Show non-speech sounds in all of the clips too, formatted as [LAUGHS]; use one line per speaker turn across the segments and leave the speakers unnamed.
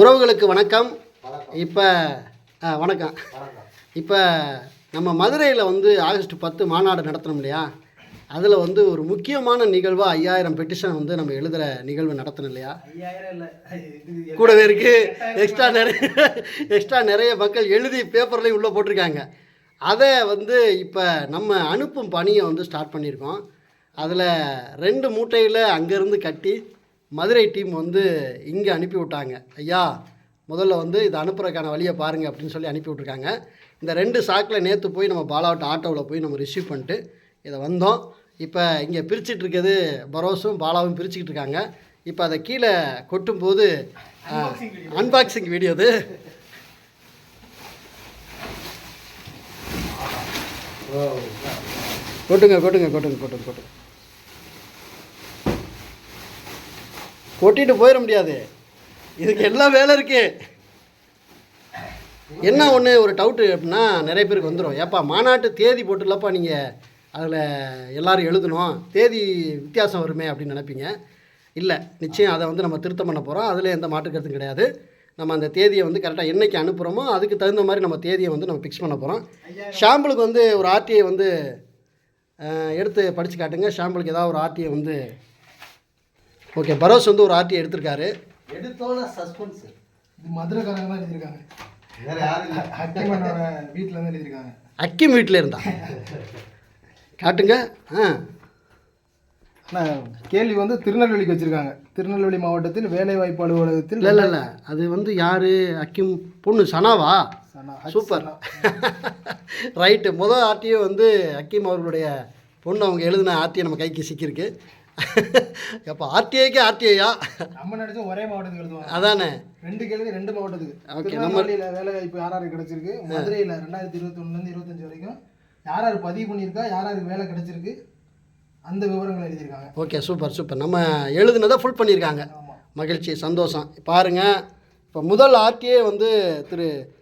உறவுகளுக்கு வணக்கம். இப்போ வணக்கம். இப்போ நம்ம மதுரையில் வந்து ஆகஸ்ட் பத்து மாநாடு நடத்தணும் இல்லையா? அதில் வந்து ஒரு முக்கியமான நிகழ்வாக ஐயாயிரம் பெட்டிஷன் வந்து நம்ம எழுதுகிற நிகழ்வு நடத்தணும் இல்லையா? கூடவே இருக்குது எக்ஸ்ட்ரா நிறைய எக்ஸ்ட்ரா நிறைய மக்கள் எழுதி பேப்பர்லேயும் உள்ளே போட்டிருக்காங்க. அதை வந்து இப்போ நம்ம அனுப்பும் பணியை வந்து ஸ்டார்ட் பண்ணியிருக்கோம். அதில் ரெண்டு மூட்டையில் அங்கேருந்து கட்டி மதுரை டீம் வந்து இங்கே அனுப்பி விட்டாங்க ஐயா முதல்ல வந்து இதை அனுப்புறதுக்கான வழியை பாருங்கள் அப்படின்னு சொல்லி அனுப்பி விட்ருக்காங்க இந்த ரெண்டு சாக்கில் நேற்று போய் நம்ம பாலாவட்ட ஆட்டோவில் போய் நம்ம ரிசீவ் பண்ணிட்டு இதை வந்தோம். இப்போ இங்கே பிரிச்சுட்டு இருக்கிறது பரோஸும் பாலாவும் பிரிச்சுக்கிட்டு இருக்காங்க இப்போ அதை கீழே கொட்டும்போது அன்பாக்சிங் வீடியோ அது. கொட்டுங்க கொட்டுங்க கொட்டுங்க கொட்டுங்க கொட்டுங்க. கொட்டிட்டு போயிட முடியாது. இதுக்கு எல்லா வேலை இருக்கு. என்ன ஒன்று ஒரு டவுட்டு அப்படின்னா நிறைய பேருக்கு வந்துடும் ஏப்பா மாநாட்டு தேதி போட்டுலப்பா நீங்கள் அதில் எல்லோரும் எழுதணும். தேதி வித்தியாசம் வருமே அப்படின்னு நினைப்பீங்க. இல்லை நிச்சயம் அதை வந்து நம்ம திருத்தம் பண்ண போகிறோம் அதில் எந்த மாற்று கருத்தும் கிடையாது. நம்ம அந்த தேதியை வந்து கரெக்டாக என்னைக்கு அனுப்புகிறோமோ அதுக்கு தகுந்த மாதிரி நம்ம தேதியை வந்து நம்ம ஃபிக்ஸ் பண்ண போகிறோம் ஷாம்பிளுக்கு வந்து ஒரு ஆர்டிஐ வந்து எடுத்து படித்து காட்டுங்க. ஷாம்பிளுக்கு ஏதாவது ஒரு ஆர்டிஐ வந்து ஓகே பரோஸ் வந்து ஒரு ஆர்டிஐ எடுத்திருக்காரு.
எடுத்தோட சஸ்பென்ஸ்
இது மதுரைக்காரங்க தான் எழுதியிருக்காங்க.
வேற யாரும் இல்லை.
ஹக்கிமனோட வீட்டில் தான் எழுதியிருக்காங்க.
அக்கிம் வீட்டில் இருந்தா? காட்டுங்க. ஆ.
ஆனால் கேள்வி வந்து திருநெல்வேலிக்கு வச்சுருக்காங்க. திருநெல்வேலி மாவட்டத்தில் வேலைவாய்ப்பு அலுவலகத்தில்
இல்லை இல்லை இல்லை. அது வந்து யார்? அக்கிம் பொண்ணு சனாவா?
சனா-
சூப்பர். [LAUGHS] ரைட்டு. முதல் ஆர்டிஓ வந்து அக்கீம் அவர்களுடைய பொண்ணு அவங்க எழுதின ஆர்டிஐ நம்ம கைக்கு சிக்கியிருக்கு. அப்போ ஆர்டிஐக்கு ஆர்டிஐயா
நம்ம நினைச்சோம் ஒரே மாவட்டத்துக்கு எழுதுவாங்க.
அதானே.
ரெண்டு கேள்வி ரெண்டு மாவட்டத்துக்கு.
Okay, நம்ம-
வேலை வாய்ப்பு யார் யாருக்கு கிடைச்சிருக்கு? மதுரையில் ரெண்டாயிரத்தி இருபத்தொன்னுலேருந்து இருபத்தஞ்சு வரைக்கும் யார் யார் பதிவு பண்ணியிருக்கா? யார் யாருக்கு வேலை கிடைச்சிருக்கு? அந்த விவரங்கள் எழுதியிருக்காங்க.
ஓகே சூப்பர் சூப்பர் நம்ம எழுதுனதை ஃபுல் பண்ணியிருக்காங்க. மகிழ்ச்சி சந்தோஷம். பாருங்கள் இப்போ முதல் ஆர்டிஏ வந்து திரு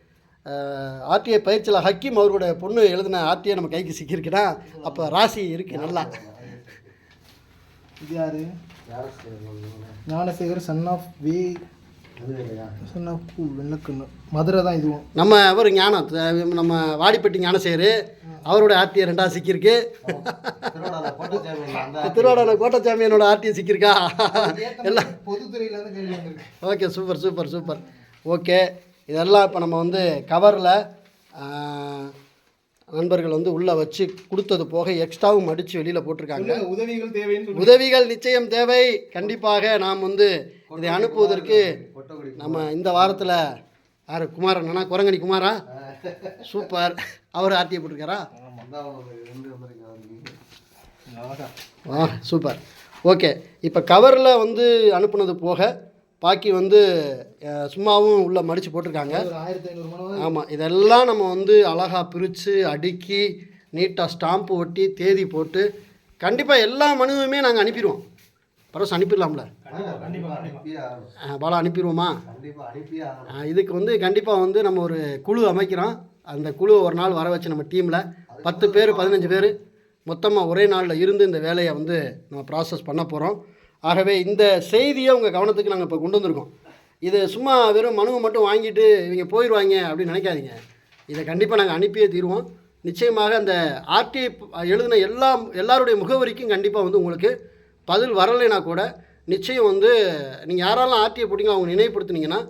ஆர்டிஏ பயிற்சியில் ஹக்கீம் அவருடைய பொண்ணு எழுதின ஆர்டிஏ நம்ம கைக்கு சிக்கியிருக்குன்னா அப்போ ராசி இருக்குது நல்லா.
இது யாரு? ஞானசேகர் சன் ஆஃப் வே சன் ஆஃப் பூ வெள்ளக்கண்ணு மதுரை தான் இதுவும்.
நம்ம அவர் ஞானம் நம்ம வாடிப்பட்டி ஞானசேகர். அவரோட ஆர்த்தியை ரெண்டா சிக்கியிருக்கு. திருவாடான கோட்டச்சாமியனோட ஆர்த்தியை சிக்கியிருக்கா? எல்லாம். Okay super super super. Okay இதெல்லாம் இப்போ நம்ம வந்து கவரில் நண்பர்கள் வந்து உள்ளே வச்சு கொடுத்தது போக எக்ஸ்ட்ராவும் மடித்து வெளியில் போட்டிருக்காங்க.
உதவிகள் சொல்லுங்க.
உதவிகள் நிச்சயம் தேவை. கண்டிப்பாக நாம் வந்து இதை அனுப்புவதற்கு நம்ம இந்த வாரத்தில் யார் குமாரன் அண்ணா குரங்கணி குமாரா? சூப்பர். அவர் ஆர்டிஐ போட்டிருக்காரா. ஆ சூப்பர். ஓகே. இப்போ கவரில் வந்து அனுப்புனது போக பாக்கி வந்து சும்மாவும் உள்ளே மடித்து போட்டிருக்காங்க. ஆமாம் இதெல்லாம் நம்ம வந்து அழகாக பிரித்து அடுக்கி நீட்டாக ஸ்டாம்ப்பு ஒட்டி தேதி போட்டு கண்டிப்பாக எல்லா மனுவுமே நாங்கள் அனுப்பிடுவோம். பரவாயில்ல அனுப்பிடலாம்ல? பாலா அனுப்பிடுவோமா? இதுக்கு வந்து கண்டிப்பாக வந்து நம்ம ஒரு குழு அமைக்கிறோம். அந்த குழுவை ஒரு நாள் வர வச்சு நம்ம டீமில் பத்து பேர் பதினஞ்சு பேர் மொத்தமாக ஒரே நாளில் இருந்து இந்த வேலையை வந்து நம்ம ப்ராசஸ் பண்ண போகிறோம் ஆகவே இந்த செய்தியை உங்கள் கவனத்துக்கு நாங்கள் இப்போ கொண்டு வந்திருக்கோம். இது சும்மா வெறும் மனுவை மட்டும் வாங்கிட்டு இவங்க போயிடுவாங்க அப்படின்னு நினைக்காதீங்க. இதை கண்டிப்பாக நாங்கள் அனுப்பியே தீருவோம். நிச்சயமாக அந்த ஆர்டிஐ எழுதின எல்லா எல்லாருடைய முகவரிக்கும் கண்டிப்பாக வந்து உங்களுக்கு பதில் வரலைனா கூட நிச்சயம் வந்து நீங்கள் யாரெல்லாம் ஆர்டிஐ போட்டிங்களோ அவங்க நினைவுபடுத்துனீங்கன்னா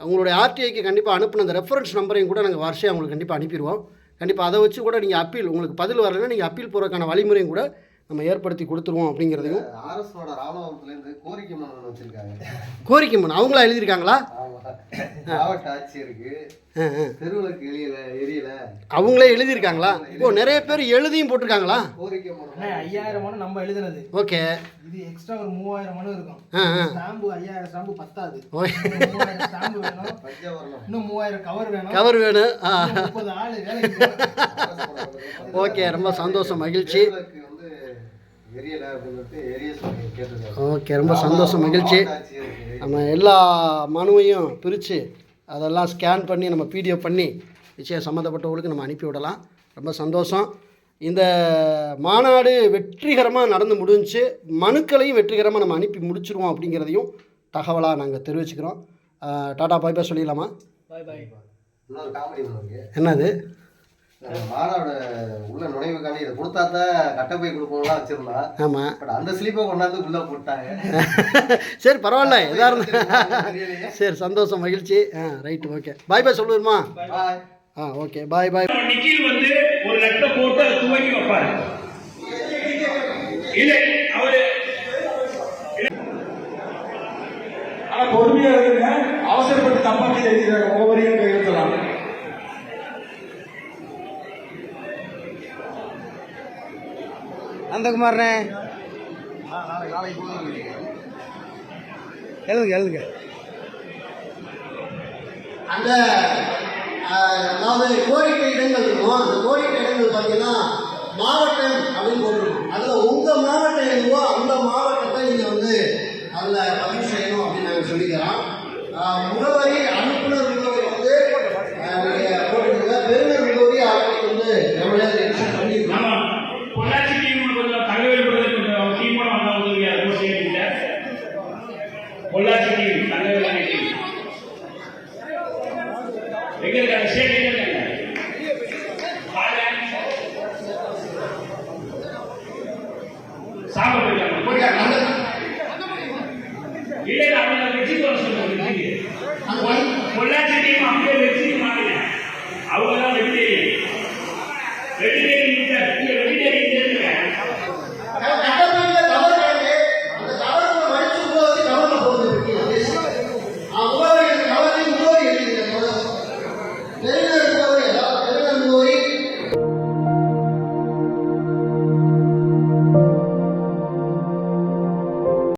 உங்களுடைய ஆர்டிஐக்கு கண்டிப்பாக அனுப்பின அந்த ரெஃபரன்ஸ் நம்பரையும் கூட நாங்கள் வருஷம் உங்களுக்கு கண்டிப்பாக அனுப்பிடுவோம் கண்டிப்பாக அதை வச்சு கூட நீங்கள் அப்பீல் உங்களுக்கு பதில் வரலைன்னா நீங்கள் அப்பீல் போகிறதுக்கான வழிமுறையும் கூட நம்ம ஏற்படுத்தி கொடுத்துருவோம் அப்படிங்கிறதையும்
ஆர்எஸோட ராணுவத்துல இருந்து கோரிக்கை மனு வச்சிருக்காங்க.
கோரிக்கை மனு. அவங்களா எழுதியிருக்காங்களா?
ஆமா. மாவட்ட ஆட்சியருக்கு. தெருவுலக்கு எரியல எரியல.
அவங்களே எழுதியிருக்காங்களா? ஓ நிறைய பேர் எழுதியும் போட்டிருக்காங்களா?
கோரிக்கை மனு.
ஐயாயிரம் மனு நம்ம எழுதுனது.
ஓகே.
இது எக்ஸ்ட்ரா ஒரு மூவாயிரம் மனு இருக்கும். ஸ்டாம்பு ஐயாயிரம் ஸ்டாம்பு பத்தாது. இன்னும் மூவாயிரம் ஸ்டாம்பு வேணும்.
பஞ்சவரணம்.
இன்னும் மூவாயிரம் கவர் வேணும்.
கவர் வேணும். ஓகே ரொம்ப சந்தோஷம் மகிழ்ச்சி
தெருவுலக்கு வந்து எரியல அப்படின்னு சொல்லிட்டு எரிய சொல்லி கேட்டிருக்காங்க
ஓகே. ரொம்ப சந்தோஷம் மகிழ்ச்சி. நம்ம எல்லா மனுவையும் பிரித்து அதெல்லாம் ஸ்கேன் பண்ணி நம்ம பிடிஎஃப் பண்ணி நிச்சயம் சம்மந்தப்பட்டவங்களுக்கு நம்ம அனுப்பி விடலாம். ரொம்ப சந்தோஷம். இந்த மாநாடு வெற்றிகரமாக நடந்து முடிஞ்சுச்சு மனுக்களையும் வெற்றிகரமாக நம்ம அனுப்பி முடிச்சிருவோம் அப்படிங்கிறதையும் தகவலாக நாங்கள் தெரிவிச்சுக்கிறோம். டாடா பாய் பாய் சொல்லிடலாமா? என்னது?
மாடோட உள்ள நுழைவுக்காண்டி இதை கொடுத்தா தான் கட்டப்பை கொடுப்போம்லாம் வச்சிருந்தா.
ஆமாம்
பட் அந்த ஸ்லீப்பை கொண்டாந்து உள்ள போட்டாங்க.
சரி பரவாயில்ல எதாக இருந்தா. சரி சந்தோஷம் மகிழ்ச்சி. ஆ ரைட்டு ஓகே பாய் பாய் சொல்லுவோமா?
பாய்
ஆ ஓகே பாய் பாய்
நிக்கில் வந்து ஒரு லட்சம் போட்டு அதை துவங்கி வைப்பாரு. இல்லை அவரு ஆனா பொறுமையா இருக்குங்க அவசரப்பட்டு தப்பா எழுதிடுறாங்க. ஒவ்வொருவரையும்
நந்தகுமார்ண்ணே எழுதுங்க எழுதுங்க.
அந்த அதாவது கோரிக்கை இடங்கள் இருக்கும் அந்த கோரிக்கை இடங்கள் பார்த்தீங்கன்னா மாவட்டம் அப்படின்னு போட்டிருக்கும். அதில் உங்கள் மாவட்டம் எதுவோ அந்த மாவட்டத்தை நீங்கள் வந்து அதில் பதிவு செய்யணும் அப்படின்னு நாங்கள் சொல்லிக்கிறோம். முகவரி
எங்க இருக்காங்க சேட் எங்க இருக்காங்க சாப்பிட்டு இருக்காங்க இல்லை அவங்க விஜய் பொள்ளாச்சி